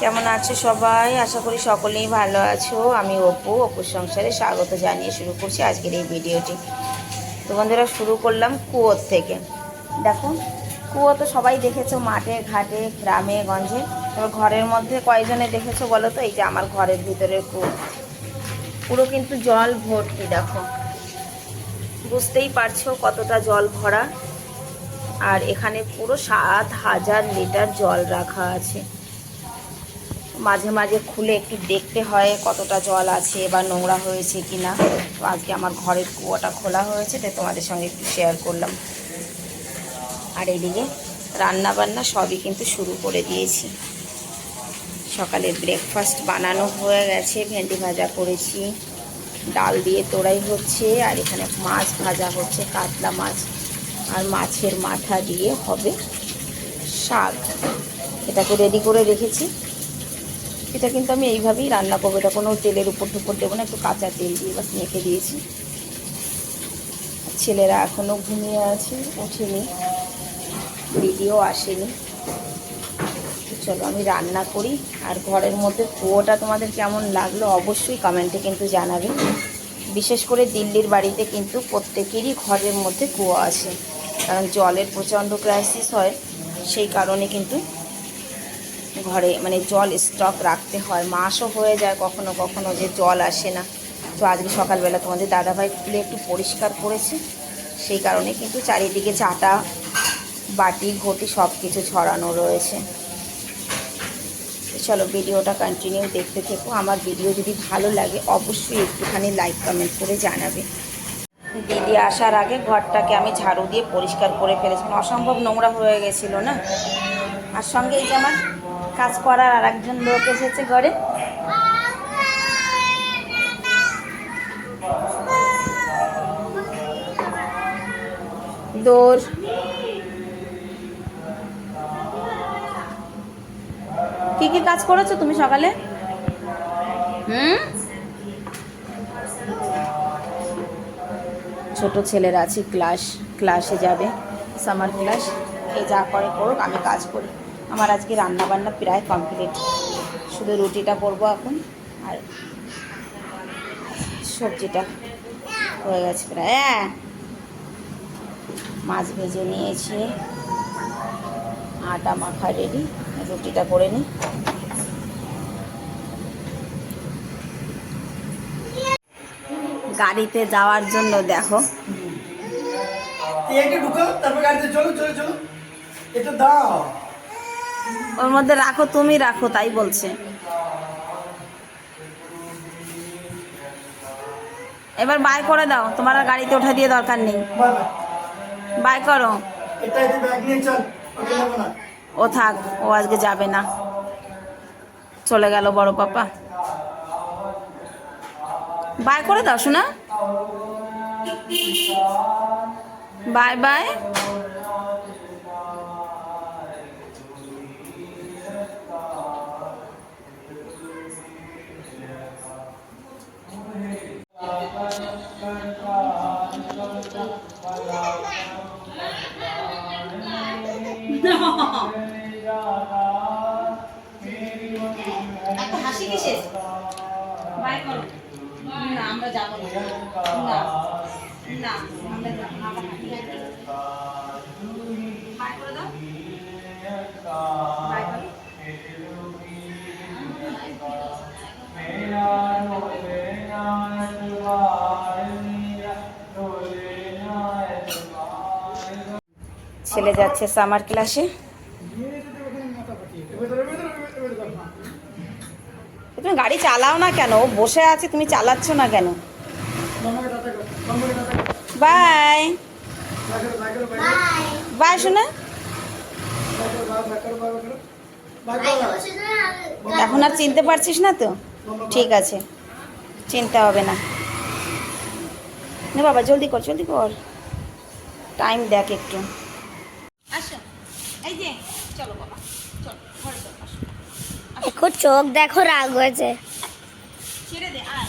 কেমন আছো সবাই? আশা করি সকলেই ভালো আছো। আমি অপু, অপুর সংসারে স্বাগত জানিয়ে শুরু করছি আজকের এই ভিডিওটি। তো বন্ধুরা, শুরু করলাম কুয়োর থেকে। দেখো, কুয়ো তো সবাই দেখেছ, মাঠে, ঘাটে, গ্রামে, গঞ্জে। তবে ঘরের মধ্যে কয়জনে দেখেছ বলো তো? এই যে আমার ঘরের ভিতরে কুয়ো। পুরো কিন্তু জল ভর্তি, দেখো। বুঝতেই পারছ কতটা জল ভরা। আর এখানে পুরো সাত হাজার লিটার জল রাখা আছে। মাঝে মাঝে খুলে একটু দেখতে হয় কতটা জল আছে বা নোংরা হয়েছে কি না তো আজকে আমার ঘরের কুয়াটা খোলা হয়েছে, তাই তোমাদের সঙ্গে একটু শেয়ার করলাম। আর এদিকে রান্না বান্না সবই কিন্তু শুরু করে দিয়েছি। সকালে ব্রেকফাস্ট বানানো হয়ে গেছে, ভেন্ডি ভাজা করেছি, ডাল দিয়ে তোড়াই হচ্ছে, আর এখানে মাছ ভাজা হচ্ছে, কাতলা মাছ, আর মাছের মাথা দিয়ে হবে শাক। এটাকে রেডি করে রেখেছি। এটা কিন্তু আমি এইভাবেই রান্না করব। এটা কোনো তেলের উপর টুপর দেবো না, একটু কাঁচা তেল দিয়ে বাস মেখে দিয়েছি। ছেলেরা এখনও ঘুমিয়ে আছে, ওঠেনি দিদিও আসেনি। চলো আমি রান্না করি, আর ঘরের মধ্যে কুয়োটা তোমাদের কেমন লাগল অবশ্যই কমেন্টে কিন্তু জানাবে। বিশেষ করে দিল্লির বাড়িতে কিন্তু প্রত্যেকেরই ঘরের মধ্যে কুয়ো আছে, কারণ জলের প্রচণ্ড ক্রাইসিস হয়, সেই কারণে কিন্তু ঘরে মানে জল স্টক রাখতে হয়। মাসও হয়ে যায় কখনো কখনো যে জল আসে না। তো আজকে সকালবেলা তোমাদের দাদাভাই খুলে একটু পরিষ্কার করেছে। সেই কারণে কিন্তু চারিদিকে চাটা, বাটি, ঘটি সব কিছু ছড়ানো রয়েছে। চলো ভিডিওটা কন্টিনিউ দেখতে থেকো। আমার ভিডিও যদি ভালো লাগে অবশ্যই একটুখানি লাইক কমেন্ট করে জানাবে। দিদি আসার আগে ঘরটাকে আমি ঝাড়ু দিয়ে পরিষ্কার করে ফেলেছিলাম অসম্ভব নোংরা হয়ে গেছিল না? আর সঙ্গে এই যে আমার কাজ করার আর একজন লোক এসেছে ঘরে। দৌড় কি কি কাজ করেছ তুমি সকালে? হুম? ছোট ছেলেরা আছে, ক্লাস, ক্লাসে যাবে সামার ক্লাস এ যা করে করুক, আমি কাজ করি। আমার আজকে রান্না বান্না প্রায় কমপ্লিট শুধু রুটিটা করব এখন, আর সবজিটা হয়ে গেছে প্রায়। হ্যাঁ মাছ ভেজে নিয়েছি। আটা মাখা রেডি রুটিটা করে নিই। গাড়িতে যাওয়ার জন্য দেখো। ঢুকো, তারপর গাড়িতে চলো চলো চলো। এটা দাও ওর মধ্যে রাখো তুমি রাখো তাই বলছে। এবার বাই করে দাও তোমার আর গাড়িতে ওঠা দিয়ে দরকার নেই। বাই করো। ও থাক ও আজকে যাবে না। চলে গেল বড় পাপা। বাই করে দাও শোনা। Bye bye. হাসি কিসে বাই করো। না আমরা যাব না না। না আমরা যাব না। ছেলে যাচ্ছে সামার ক্লাসে তুমি গাড়ি চালাও না কেন? বসে আছে, তুমি চালাচ্ছ না কেন? বাই বাই শোনা এখন আর চিনতে পারছিস না তো? ঠিক আছে। চিনতে হবে না। নে বাবা, জলদি কর জলদি কর। টাইম দেখ একটু। এই যে চলো বাবা চলো ঘরে চলো আসো। চোখ দেখো রাগ হয়েছে। ছেড়ে দে আয়।